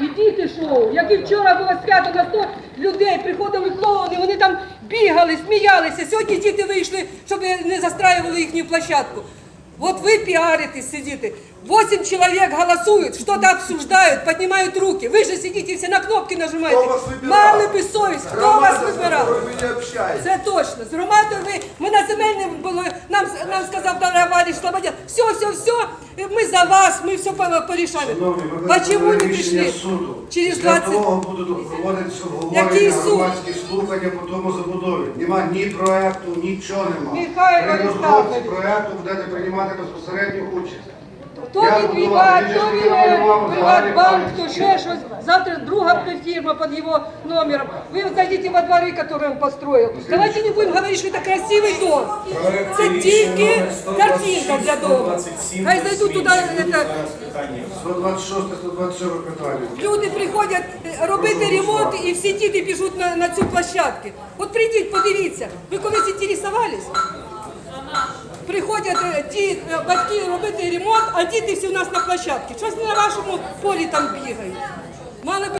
І діти шоу, як і вчора було свято на 100 людей, приходили клоуни, вони там бігали, сміялися. Сьогодні діти вийшли, щоб не застраювали їхню площадку. Вот вы пиаритесь, сидите. Восемь человек голосуют, что-то обсуждают, поднимают руки. Вы же сидите все на кнопки нажимаете. Хто вас вибирав? Мали би совість, хто вас вибирав? ви. Це точно. З громадою ви, ми на земельному були, нам, нам сказав товариш Слободян, все, все, все, ми за вас, ми все по- порішаємо. Почему не прийшли? Через Після 20... того будуть проводитися Який обговорення, суд? громадські слухання по тому забудові. Нема ні проекту, нічого нема. Михайло При розробці проекту будете приймати безпосередню участь. Хто Я він будував, приват, він же хто ж він керував Приватбанк, загальний хто план. ще щось. Завтра друга буде фірма під його номером. Ви зайдите во дворы, которые он построил. Давайте не будем говорить, що це красивий дом. Це тільки картинка для дому. Хай зайдуть туди. это, 126, 127 питання. Люди приходять е, робити ремонт і всі діти біжуть на, на цю площадку. От прийдіть, подивіться. Ви колись інтересувались? Приходять е, ті е, батьки робити ремонт, а діти всі у нас на площадці. Щось не на вашому полі там бігають. Мали